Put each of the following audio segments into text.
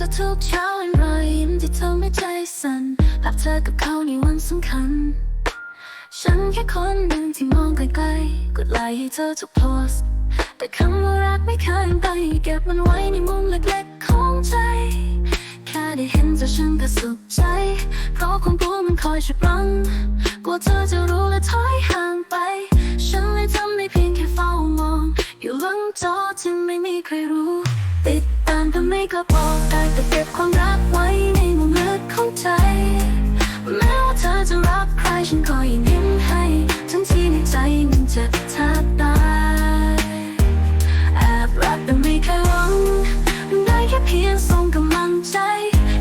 จะทุกเช้าเป็นรอยยิ้มที่ทำให้ใจสั่นภาพเธอกับเขาในวันสำคัญ ฉันแค่คนหนึ่งที่มองไกลๆกดไลค์ให้เธอทุกโพสต์แต่คำว่ารักไม่เคยไปเก็บมันไว้ในมุมเล็กๆของใจ แค่ได้เห็นเธอฉันก็สุขใจ เพราะความกลัวมันคอยฉุดรั้งกลัวเธอจะรู้และถอยห่างไป ฉันเลยทำได้เพียงแค่เฝ้ามอง อยู่หลังจอที่ไม่มีใครรู้ ติดตามแต่ไม่กล้าบอกได้แต่เก็บความรักไว้ในมุมลึกของใจ แม้ว่าเธอจะรักใครฉันก็ยังยิ้มให้ทั้งที่ในใจมันเจ็บแทบตายแอบรักแต่ไม่เคยหวังได้แค่เพียงส่งกำลังใจ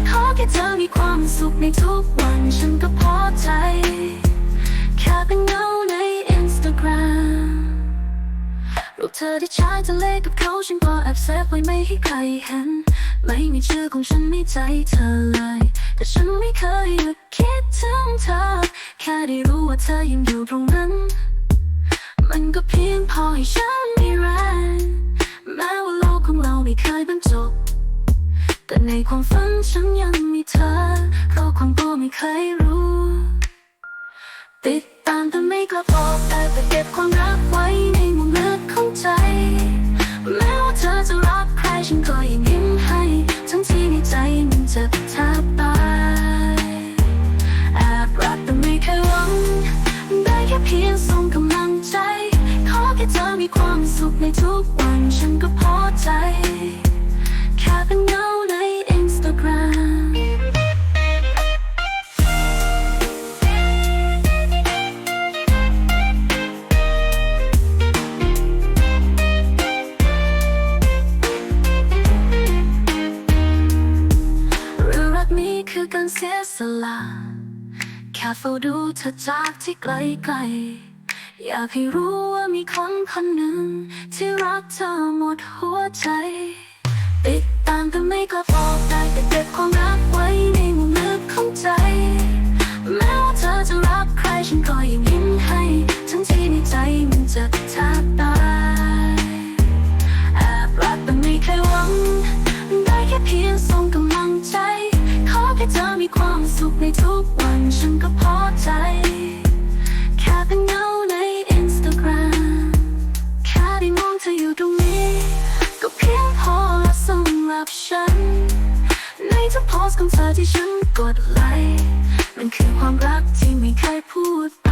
ขอแค่เธอมีความสุขในทุกวันฉันก็ เธอที่ชายทะเลกับเขาฉันก็แอบเซฟไว้ไม่ให้ใครเห็น ไม่มีชื่อของฉันในใจเธอเลย แต่ฉันไม่เคยหยุดคิดถึงเธอ แค่ได้รู้ว่าเธอยังอยู่ตรงนั้น มันก็เพียงพอให้ฉันมีแรงแม้ว่าโลกของเราไม่เคยบรรจบแต่ในความฝันฉันยังมีเธอเพราะความกลัวไม่เคยรู้ ติดตามแต่ไม่กล้าบอกแต่แต่เก็บความ ความสุขในทุกวันฉันก็พอใจ แค่เป็นเงาใน Instagram หรือรักนี้คือการเสียสละ แค่เฝ้าดูเธอจากที่ไกลๆ อยากให้รู้ว่ามีคนคนหนึ่ง ที่รักเธอหมดหัวใจ ติดตามแต่ไม่กล้าบอกได้แต่เก็บความรักไว้ในมุมลึกของใจ แม้ว่าเธอจะรักใครฉันก็ยังยิ้มให้ ทั้งที่ในใจมันจะแทบตายแอบรักแต่ไม่เคยหวัง ได้แค่เพียงส่งกำลังใจ ขอแค่เธอมีความสุขในทุกวันฉันก็พ สของเธอที่ฉันกดไลค์มันคือความรักที่ไม่เคยพูดไป